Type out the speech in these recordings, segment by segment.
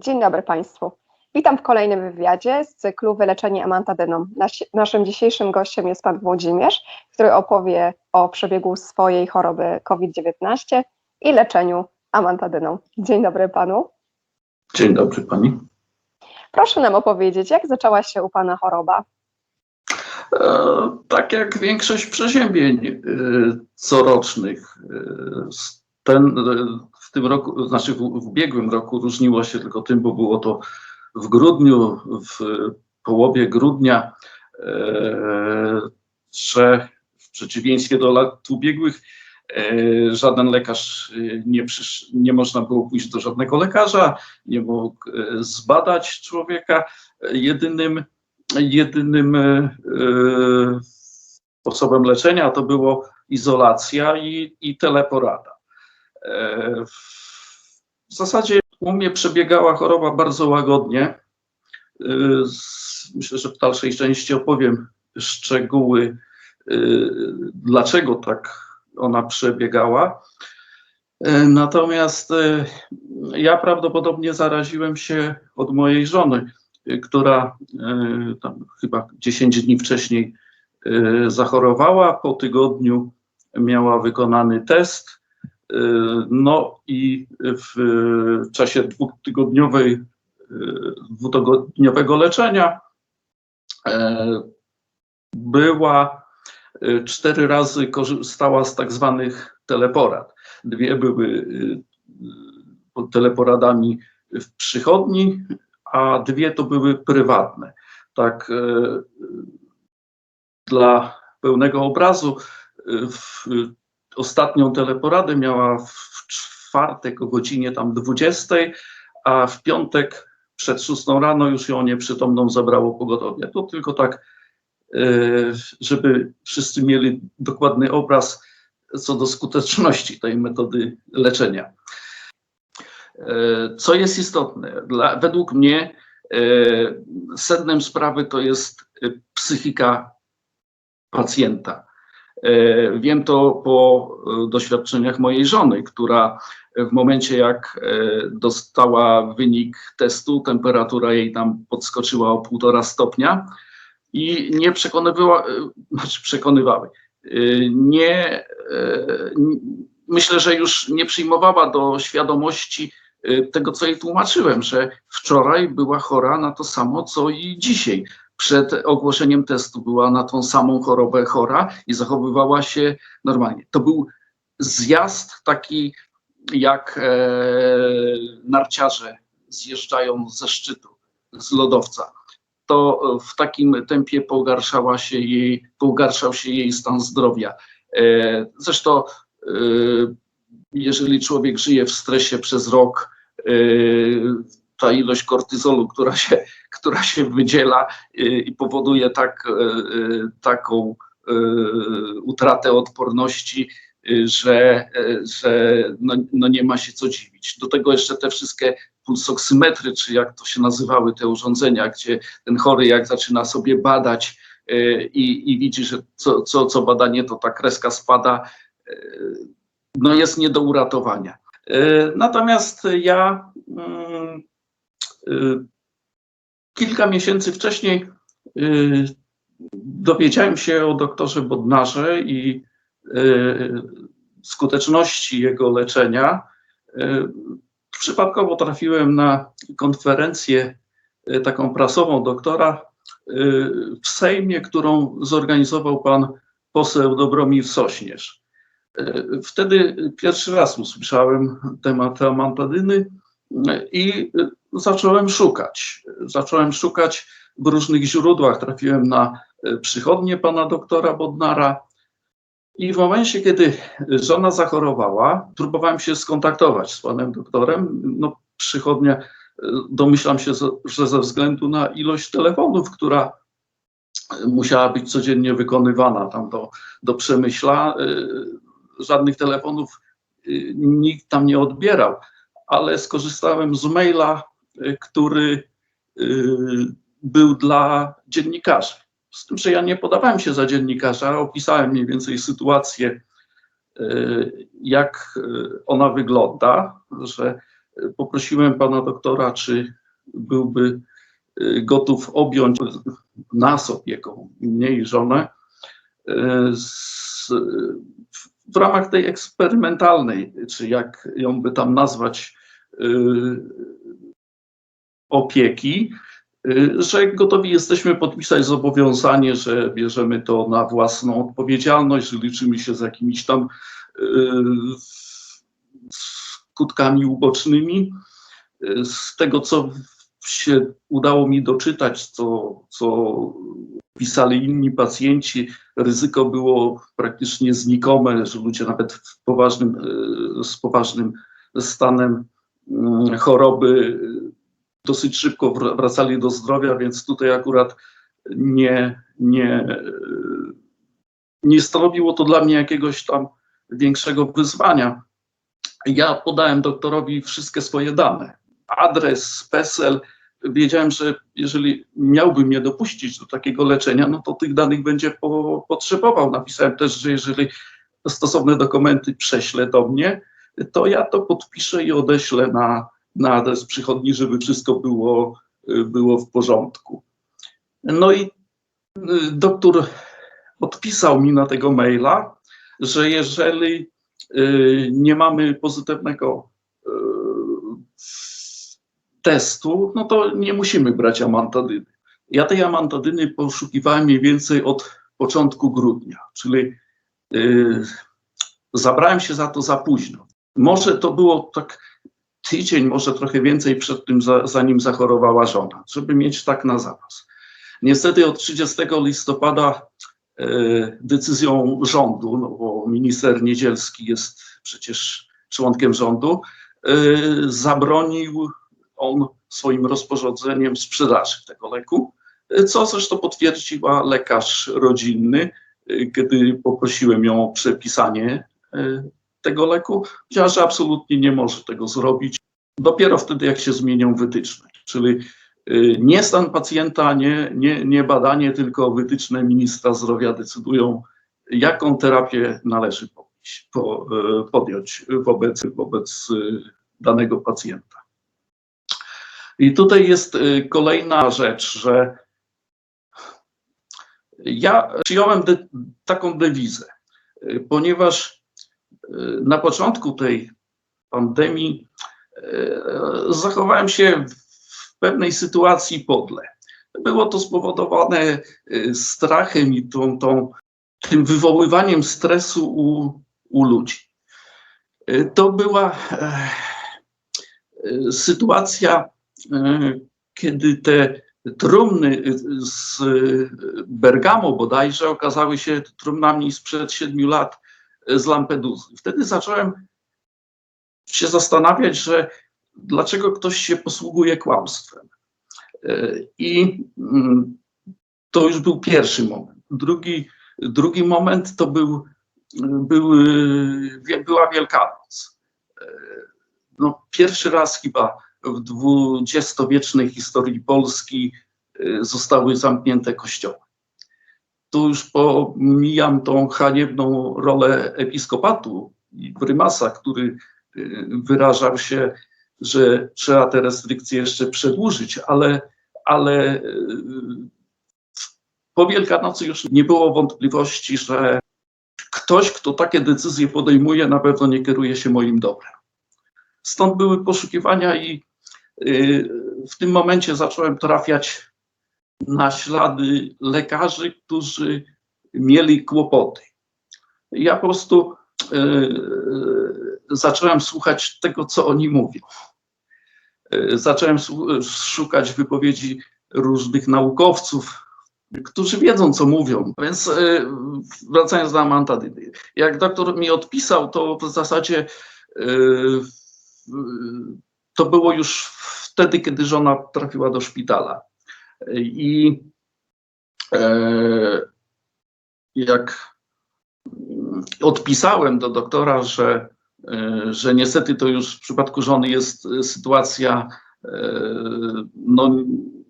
Dzień dobry Państwu. Witam w kolejnym wywiadzie z cyklu Wyleczenie amantadyną. Naszym dzisiejszym gościem jest Pan Włodzimierz, który opowie o przebiegu swojej choroby COVID-19 i leczeniu amantadyną. Dzień dobry Panu. Dzień dobry Pani. Proszę nam opowiedzieć, jak zaczęła się u Pana choroba? E, tak jak większość przeziębień e, corocznych, e, ten, w tym roku, znaczy w, w ubiegłym roku różniło się tylko tym, bo było to w grudniu, w połowie grudnia, że w przeciwieństwie do lat ubiegłych żaden lekarz nie, przysz, nie można było pójść do żadnego lekarza, nie mógł zbadać człowieka. Jedynym jedynym e, sposobem leczenia to było izolacja i, i teleporada. W zasadzie u mnie przebiegała choroba bardzo łagodnie. E, myślę, że w dalszej części opowiem szczegóły, dlaczego tak ona przebiegała. Natomiast ja prawdopodobnie zaraziłem się od mojej żony która tam chyba 10 dni wcześniej zachorowała. Po tygodniu miała wykonany test. E, no i w czasie dwutygodniowej, dwutygodniowego leczenia była cztery razy korzystała z tak zwanych teleporad. Dwie były teleporadami w przychodni, a dwie to były prywatne. Tak, e, dla pełnego obrazu, e, w, ostatnią teleporadę miała w czwartek o godzinie tam 20, a w piątek przed 6 rano już ją nieprzytomną zabrało pogotowie. To tylko tak, e, żeby wszyscy mieli dokładny obraz co do skuteczności tej metody leczenia. E, co jest istotne? Dla, według mnie e, sednem sprawy to jest psychika pacjenta. Wiem to po doświadczeniach mojej żony, która w momencie jak dostała wynik testu, temperatura jej tam podskoczyła o półtora stopnia i nie przekonywała, znaczy przekonywały, nie, myślę, że już nie przyjmowała do świadomości tego, co jej tłumaczyłem, że wczoraj była chora na to samo, co i dzisiaj. Przed ogłoszeniem testu była na tą samą chorobę chora i zachowywała się normalnie. To był zjazd taki, jak e, narciarze zjeżdżają ze szczytu, z lodowca. To w takim tempie pogarszała się jej, pogarszał się jej stan zdrowia. E, zresztą e, jeżeli człowiek żyje w stresie przez rok, y, ta ilość kortyzolu, która się, która się wydziela y, i powoduje tak, y, taką utratę odporności, że, że no, no nie ma się co dziwić. Do tego jeszcze te wszystkie pulsoksymetry, czy jak to się nazywały te urządzenia, gdzie ten chory jak zaczyna sobie badać i, i widzi, że co, co, co badanie to ta kreska spada, no jest nie do uratowania. Natomiast ja mm, kilka miesięcy wcześniej e, dowiedziałem się o doktorze Bodnarze i skuteczności jego leczenia. Przypadkowo trafiłem na konferencję taką prasową doktora w Sejmie, którą zorganizował pan poseł Dobromir Sośnierz. Wtedy pierwszy raz usłyszałem temat amantadyny i zacząłem szukać. Zacząłem szukać w różnych źródłach. Trafiłem na przychodnię pana doktora Bodnara. I w momencie, kiedy żona zachorowała, próbowałem się skontaktować z panem doktorem. No, przychodnia, domyślam się, że ze względu na ilość telefonów, która musiała być codziennie wykonywana tam do, do przemyśla, żadnych telefonów nikt tam nie odbierał, ale skorzystałem z maila, który y, był dla dziennikarzy. Z tym, że ja nie podawałem się za dziennikarza, opisałem mniej więcej sytuację, jak ona wygląda, że poprosiłem pana doktora, czy byłby gotów objąć nas opieką, mnie i żonę, z, w ramach tej eksperymentalnej, czy jak ją by tam nazwać, opieki, y, że gotowi jesteśmy podpisać zobowiązanie, że bierzemy to na własną odpowiedzialność, że liczymy się z jakimiś tam y, skutkami ubocznymi. Y, Z tego, co się udało mi doczytać, co, co pisali inni pacjenci, ryzyko było praktycznie znikome, że ludzie nawet poważnym, z poważnym stanem choroby dosyć szybko wr- wracali do zdrowia, więc tutaj akurat nie, nie, nie stanowiło to dla mnie jakiegoś tam większego wyzwania. Ja podałem doktorowi wszystkie swoje dane, adres, PESEL. Wiedziałem, że jeżeli miałby mnie dopuścić do takiego leczenia, no to tych danych będzie po, potrzebował. Napisałem też, że jeżeli stosowne dokumenty prześle do mnie, to ja to podpiszę i odeślę na, na adres przychodni, żeby wszystko było, y, było w porządku. No i y, doktor odpisał mi na tego maila, że jeżeli y, nie mamy pozytywnego testu, no to nie musimy brać amantadyny. Ja tej amantadyny poszukiwałem mniej więcej od początku grudnia, czyli zabrałem się za to za późno. Może to było tak tydzień, może trochę więcej przed tym, za, zanim zachorowała żona, żeby mieć tak na zapas. Niestety od 30 listopada e, decyzją rządu, no bo minister Niedzielski jest przecież członkiem rządu, e, zabronił on swoim rozporządzeniem sprzedaży tego leku, e, co zresztą potwierdziła lekarz rodzinny, kiedy poprosiłem ją o przepisanie tego leku. Powiedziała, że absolutnie nie może tego zrobić. Dopiero wtedy, jak się zmienią wytyczne, czyli y, nie stan pacjenta, nie, nie, nie badanie, tylko wytyczne ministra zdrowia decydują, jaką terapię należy y, podjąć wobec, wobec y, danego pacjenta. I tutaj jest kolejna rzecz, że ja przyjąłem de, taką dewizę, ponieważ na początku tej pandemii e, zachowałem się w pewnej sytuacji podle. Było to spowodowane e, strachem i tą, tą, tym wywoływaniem stresu u, u ludzi. E, To była sytuacja, kiedy te trumny z Bergamo bodajże okazały się trumnami sprzed siedmiu lat z Lampeduzy. Wtedy zacząłem się zastanawiać, że dlaczego ktoś się posługuje kłamstwem. E, I mm, to już był pierwszy moment. Drugi, drugi moment to był, był, wie- była Wielkanoc. E, No, pierwszy raz chyba w dwudziestowiecznej historii Polski e, zostały zamknięte kościoły. Tu już pomijam tą haniebną rolę episkopatu i prymasa, który y, wyrażał się, że trzeba te restrykcje jeszcze przedłużyć, ale, ale y, po Wielkanocy już nie było wątpliwości, że ktoś, kto takie decyzje podejmuje, na pewno nie kieruje się moim dobrem. Stąd były poszukiwania i y, w tym momencie zacząłem trafiać na ślady lekarzy, którzy mieli kłopoty. Ja po prostu e, zacząłem słuchać tego, co oni mówią. E, zacząłem szukać wypowiedzi różnych naukowców, którzy wiedzą, co mówią. Więc e, wracając do amantadyny. Jak doktor mi odpisał, to w zasadzie e, to było już wtedy, kiedy żona trafiła do szpitala. I e, jak odpisałem do doktora, że, e, że niestety to już w przypadku żony jest sytuacja e, no,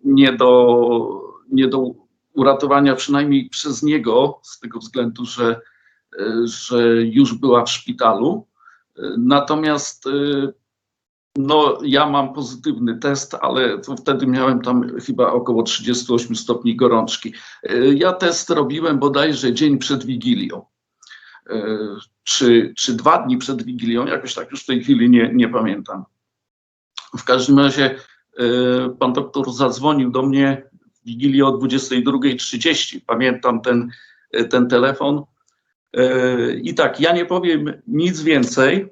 nie, do, nie do uratowania, przynajmniej przez niego, z tego względu, że, że już była w szpitalu. Natomiast No, ja mam pozytywny test, ale wtedy miałem tam chyba około 38 stopni gorączki. E, Ja test robiłem bodajże dzień przed Wigilią. E, Czy, czy dwa dni przed Wigilią, jakoś tak już w tej chwili nie, nie pamiętam. W każdym razie e, pan doktor zadzwonił do mnie w Wigilię o 22.30. Pamiętam ten, ten telefon. I tak, ja nie powiem nic więcej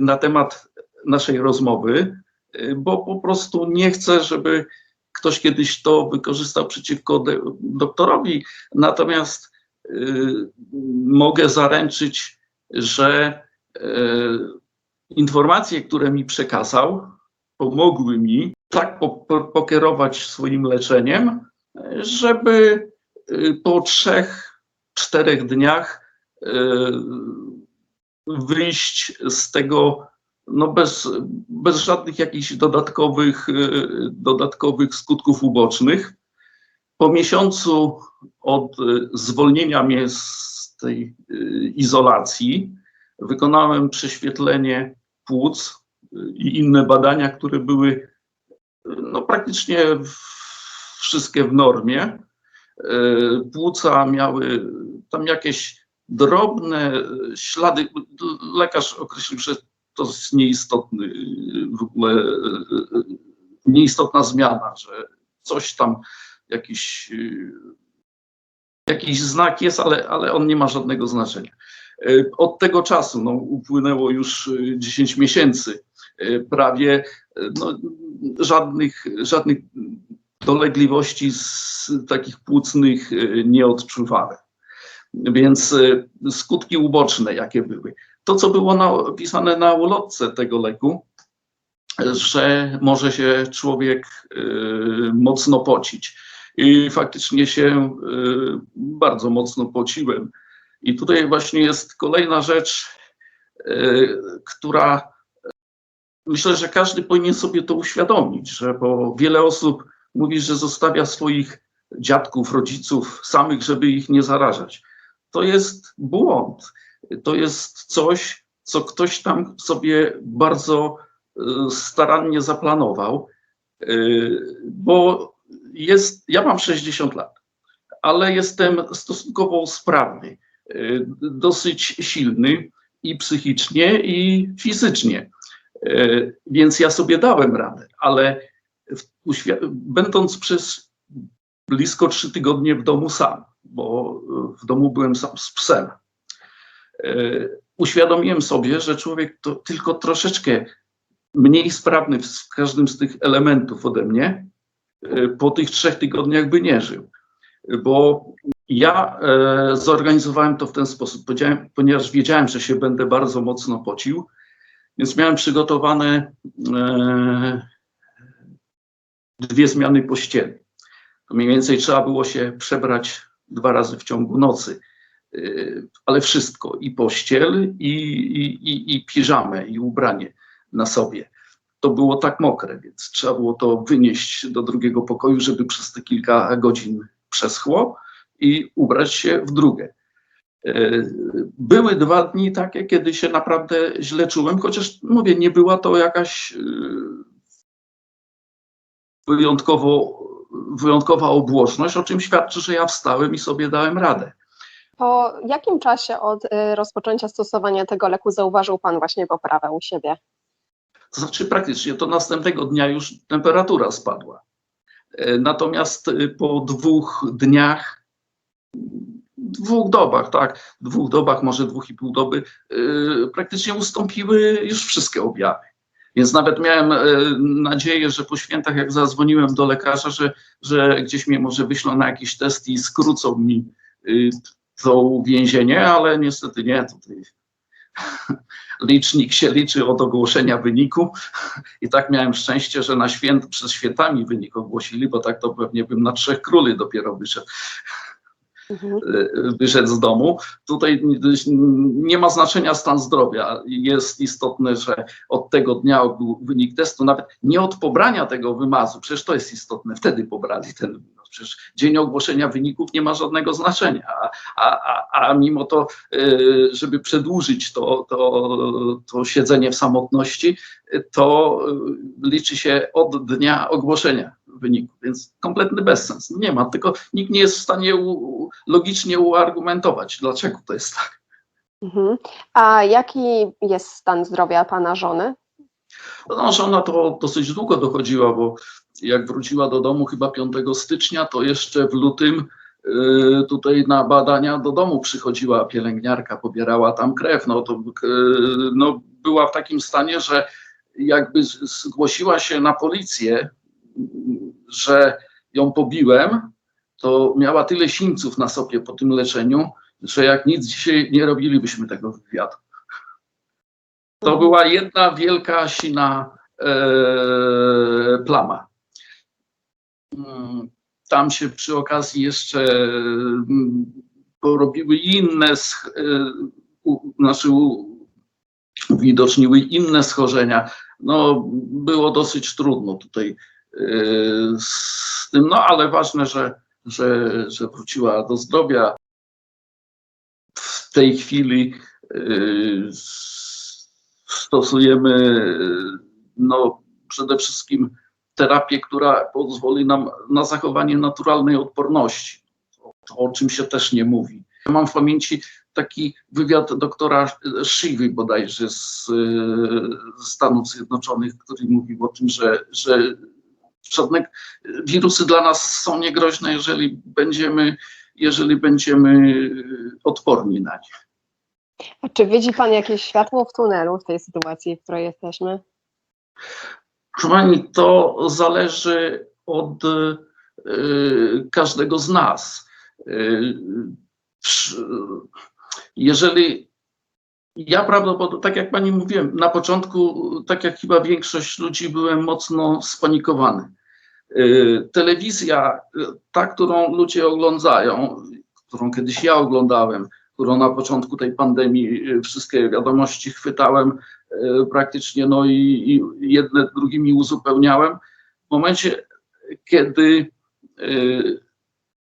na temat naszej rozmowy, y, bo po prostu nie chcę, żeby ktoś kiedyś to wykorzystał przeciwko doktorowi. Natomiast y, mogę zaręczyć, że y, informacje, które mi przekazał, pomogły mi tak po, po, pokierować swoim leczeniem, żeby po trzech, czterech dniach wyjść z tego no bez, bez żadnych jakichś dodatkowych, y, dodatkowych skutków ubocznych. Po miesiącu od y, zwolnienia mnie z tej y, izolacji wykonałem prześwietlenie płuc i inne badania, które były no, praktycznie wszystkie w normie. Płuca miały tam jakieś drobne ślady. Lekarz określił, że to jest nieistotny y, w ogóle y, y, nieistotna zmiana, że coś tam jakiś, jakiś znak jest, ale, ale on nie ma żadnego znaczenia. Od tego czasu no, upłynęło już y, 10 miesięcy prawie, no, żadnych, żadnych dolegliwości z takich płucnych nie odczuwałem. Więc skutki uboczne, jakie były to, co było napisane na ulotce tego leku, że może się człowiek y, mocno pocić. I faktycznie się y, bardzo mocno pociłem. I tutaj właśnie jest kolejna rzecz, y, która myślę, że każdy powinien sobie to uświadomić, że bo wiele osób mówi, że zostawia swoich dziadków, rodziców samych, żeby ich nie zarażać. To jest błąd to jest coś, co ktoś tam sobie bardzo y, starannie zaplanował, y, bo jest, ja mam 60 lat, ale jestem stosunkowo sprawny, y, dosyć silny i psychicznie, i fizycznie. Więc ja sobie dałem radę, ale będąc przez blisko trzy tygodnie w domu sam, bo w domu byłem sam z psem, uświadomiłem sobie, że człowiek to tylko troszeczkę mniej sprawny w każdym z tych elementów ode mnie, e, po tych trzech tygodniach by nie żył. Bo ja e, zorganizowałem to w ten sposób, ponieważ wiedziałem, że się będę bardzo mocno pocił, więc miałem przygotowane e, dwie zmiany pościeli. Mniej więcej trzeba było się przebrać dwa razy w ciągu nocy ale wszystko, i pościel, i, i, i, i piżamę, i ubranie na sobie. To było tak mokre, więc trzeba było to wynieść do drugiego pokoju, żeby przez te kilka godzin przeschło i ubrać się w drugie. Y, Były dwa dni takie, kiedy się naprawdę źle czułem, chociaż mówię, nie była to jakaś y, wyjątkowo, wyjątkowa obłożność, o czym świadczy, że ja wstałem i sobie dałem radę. Po jakim czasie od y, rozpoczęcia stosowania tego leku zauważył Pan właśnie poprawę u siebie? To znaczy praktycznie to następnego dnia już temperatura spadła. E, Natomiast e, po dwóch dniach, dwóch dobach, tak, dwóch dobach, może dwóch i pół doby, e, praktycznie ustąpiły już wszystkie objawy. Więc nawet miałem e, nadzieję, że po świętach, jak zadzwoniłem do lekarza, że, że gdzieś mnie może wyślą na jakiś test i skrócą mi to więzienie, ale niestety nie. Tutaj licznik się liczy od ogłoszenia wyniku i tak miałem szczęście, że na święt, przed świętami wynik ogłosili, bo tak to pewnie bym na trzech króli dopiero wyszedł, Mhm. e, wyszedł z domu. Tutaj nie ma znaczenia stan zdrowia. Jest istotne, że od tego dnia był wynik testu, nawet nie od pobrania tego wymazu, przecież to jest istotne, wtedy pobrali ten. Przecież dzień ogłoszenia wyników nie ma żadnego znaczenia, a, a, a, mimo to, y, żeby przedłużyć to, to, to siedzenie w samotności, to y, liczy się od dnia ogłoszenia wyników, więc kompletny bezsens. Nie ma, tylko nikt nie jest w stanie u, logicznie uargumentować, dlaczego to jest tak. Mhm. A jaki jest stan zdrowia pana żony? No, żona to dosyć długo dochodziła, bo jak wróciła do domu chyba 5 stycznia, to jeszcze w lutym y, tutaj na badania do domu przychodziła pielęgniarka, pobierała tam krew. No to y, no, była w takim stanie, że jakby zgłosiła się na policję, że ją pobiłem, to miała tyle sińców na sobie po tym leczeniu, że jak nic dzisiaj nie robilibyśmy tego wywiadu. To była jedna wielka sina e, plama. Mm, Tam się przy okazji jeszcze mm, porobiły inne, u, znaczy uwidoczniły inne schorzenia. No, było dosyć trudno tutaj e, z tym, no ale ważne, że, że, że wróciła do zdrowia. W tej chwili e, stosujemy no, przede wszystkim terapię, która pozwoli nam na zachowanie naturalnej odporności. To, o czym się też nie mówi. Mam w pamięci taki wywiad doktora Shiwy bodajże z, z Stanów Zjednoczonych, który mówił o tym, że, że żadne wirusy dla nas są niegroźne, jeżeli będziemy, jeżeli będziemy odporni na nie. A czy widzi pan jakieś światło w tunelu w tej sytuacji, w której jesteśmy? Proszę Pani, to zależy od y, każdego z nas. Y, przy- jeżeli ja prawdopodobnie, tak jak Pani mówiłem, na początku, tak jak chyba większość ludzi, byłem mocno spanikowany. Y, Telewizja, y, ta, którą ludzie oglądają, którą kiedyś ja oglądałem, którą na początku tej pandemii y, wszystkie wiadomości chwytałem, praktycznie no i, i jedne drugimi uzupełniałem. W momencie, kiedy e,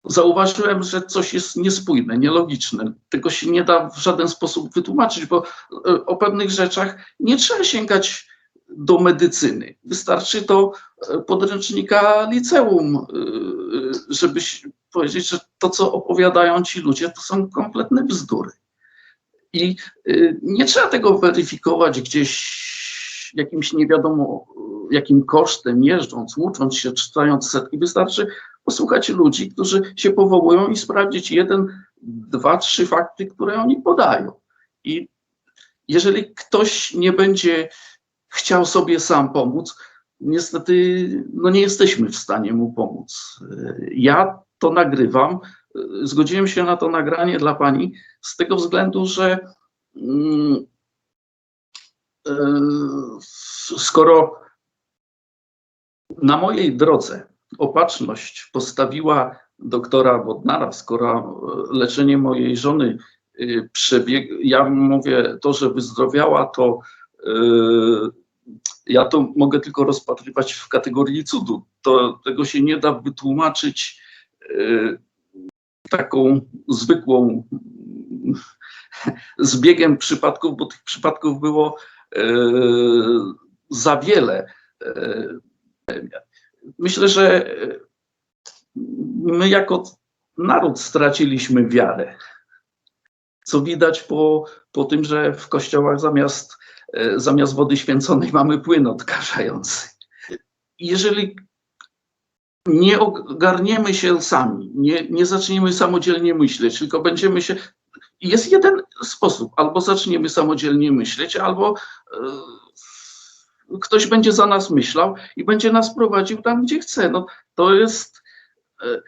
zauważyłem, że coś jest niespójne, nielogiczne, tego się nie da w żaden sposób wytłumaczyć, bo e, o pewnych rzeczach nie trzeba sięgać do medycyny. Wystarczy do e, podręcznika liceum, e, żeby powiedzieć, że to, co opowiadają ci ludzie, to są kompletne bzdury. I y, nie trzeba tego weryfikować gdzieś jakimś nie wiadomo y, jakim kosztem, jeżdżąc, ucząc się, czytając setki. Wystarczy posłuchać ludzi, którzy się powołują i sprawdzić jeden, dwa, trzy fakty, które oni podają. I jeżeli ktoś nie będzie chciał sobie sam pomóc, niestety no nie jesteśmy w stanie mu pomóc. Y, Ja to nagrywam. Zgodziłem się na to nagranie dla pani z tego względu, że mm, e, skoro na mojej drodze opatrzność postawiła doktora Wodnara, skoro e, leczenie mojej żony y, przebieg, ja mówię to, że wyzdrowiała, to e, ja to mogę tylko rozpatrywać w kategorii cudu. To, tego się nie da wytłumaczyć e, taką zwykłą zbiegiem przypadków, bo tych przypadków było e, za wiele. E, myślę, że my jako naród straciliśmy wiarę. Co widać po, po tym, że w kościołach zamiast, e, zamiast wody święconej mamy płyn odkażający. Jeżeli nie ogarniemy się sami, nie, nie zaczniemy samodzielnie myśleć, tylko będziemy się. Jest jeden sposób: albo zaczniemy samodzielnie myśleć, albo e, ktoś będzie za nas myślał i będzie nas prowadził tam, gdzie chce. No, to jest. E,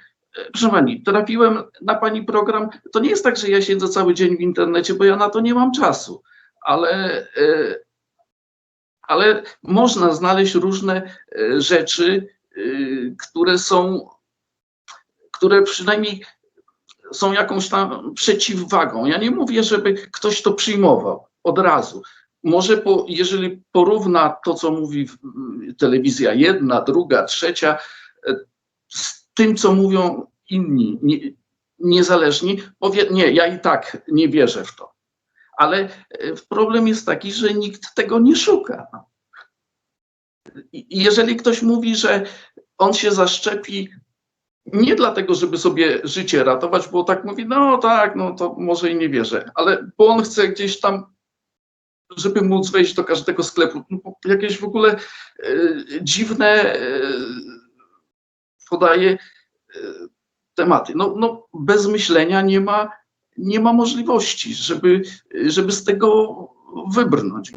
proszę pani, trafiłem na pani program. To nie jest tak, że ja siedzę cały dzień w internecie, bo ja na to nie mam czasu, ale. Ale można znaleźć różne rzeczy, które są, które przynajmniej są jakąś tam przeciwwagą. Ja nie mówię, żeby ktoś to przyjmował od razu. Może po, jeżeli porówna to, co mówi w- telewizja jedna, druga, trzecia, e, z tym, co mówią inni, nie, niezależni, powie, nie, ja i tak nie wierzę w to. Ale problem jest taki, że nikt tego nie szuka. Jeżeli ktoś mówi, że on się zaszczepi nie dlatego, żeby sobie życie ratować, bo tak mówi, no tak, no to może i nie wierzę, ale bo on chce gdzieś tam, żeby móc wejść do każdego sklepu, no, jakieś w ogóle e, dziwne e, podaje e, tematy. No, no bez myślenia nie ma, nie ma możliwości, żeby, żeby z tego wybrnąć.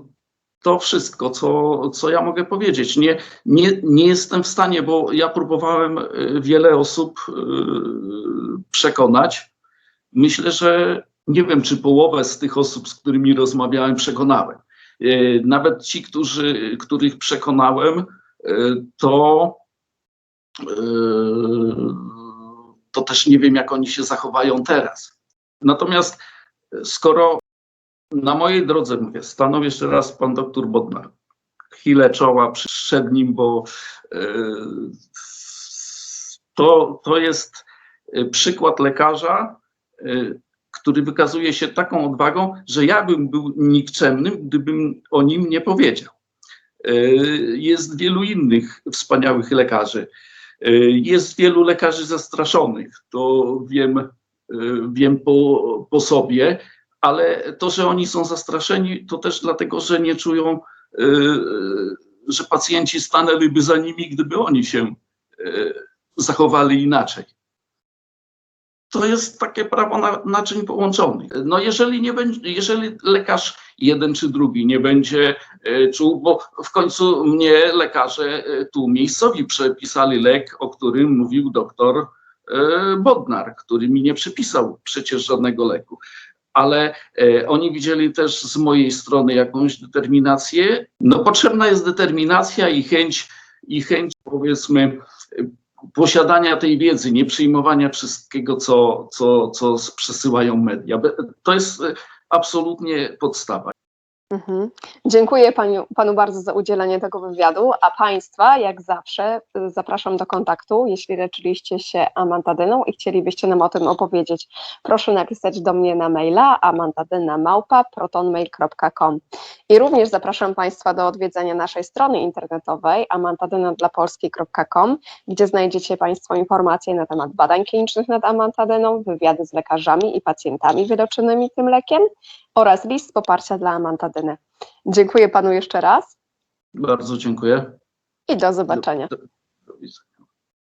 To wszystko, co, co ja mogę powiedzieć. Nie, nie, nie jestem w stanie, bo ja próbowałem e, wiele osób e, przekonać. Myślę, że nie wiem, czy połowę z tych osób, z którymi rozmawiałem, przekonałem. E, Nawet ci, którzy, których przekonałem, to, to też nie wiem, jak oni się zachowają teraz. Natomiast skoro na mojej drodze, mówię, stanął jeszcze raz pan doktor Bodnar, chwilę czoła przed nim, bo e, to, to jest e, przykład lekarza, e, który wykazuje się taką odwagą, że ja bym był nikczemnym, gdybym o nim nie powiedział. Jest wielu innych wspaniałych lekarzy. Jest wielu lekarzy zastraszonych, to wiem, wiem po, po sobie, ale to, że oni są zastraszeni, to też dlatego, że nie czują, e, że pacjenci stanęliby za nimi, gdyby oni się e, zachowali inaczej. To jest takie prawo na, naczyń połączonych. No jeżeli, nie będzie, jeżeli lekarz jeden czy drugi nie będzie czuł, bo w końcu mnie lekarze tu miejscowi przepisali lek, o którym mówił doktor Bodnar, który mi nie przepisał przecież żadnego leku. Ale e, oni widzieli też z mojej strony jakąś determinację. No potrzebna jest determinacja i chęć, i chęć powiedzmy posiadania tej wiedzy, nie przyjmowania wszystkiego, co, co, co przesyłają media. To jest e, absolutnie podstawa. Mhm. Dziękuję panu, panu bardzo za udzielenie tego wywiadu, a Państwa, jak zawsze, zapraszam do kontaktu, jeśli leczyliście się amantadyną i chcielibyście nam o tym opowiedzieć. Proszę napisać do mnie na maila amantadynamałpa.protonmail.com i również zapraszam Państwa do odwiedzenia naszej strony internetowej amantadynadlapolskiej.com, gdzie znajdziecie Państwo informacje na temat badań klinicznych nad amantadyną, wywiady z lekarzami i pacjentami wyleczonymi tym lekiem, oraz list poparcia dla amantadyny. Dziękuję panu jeszcze raz Bardzo dziękuję. i do zobaczenia. Do, do.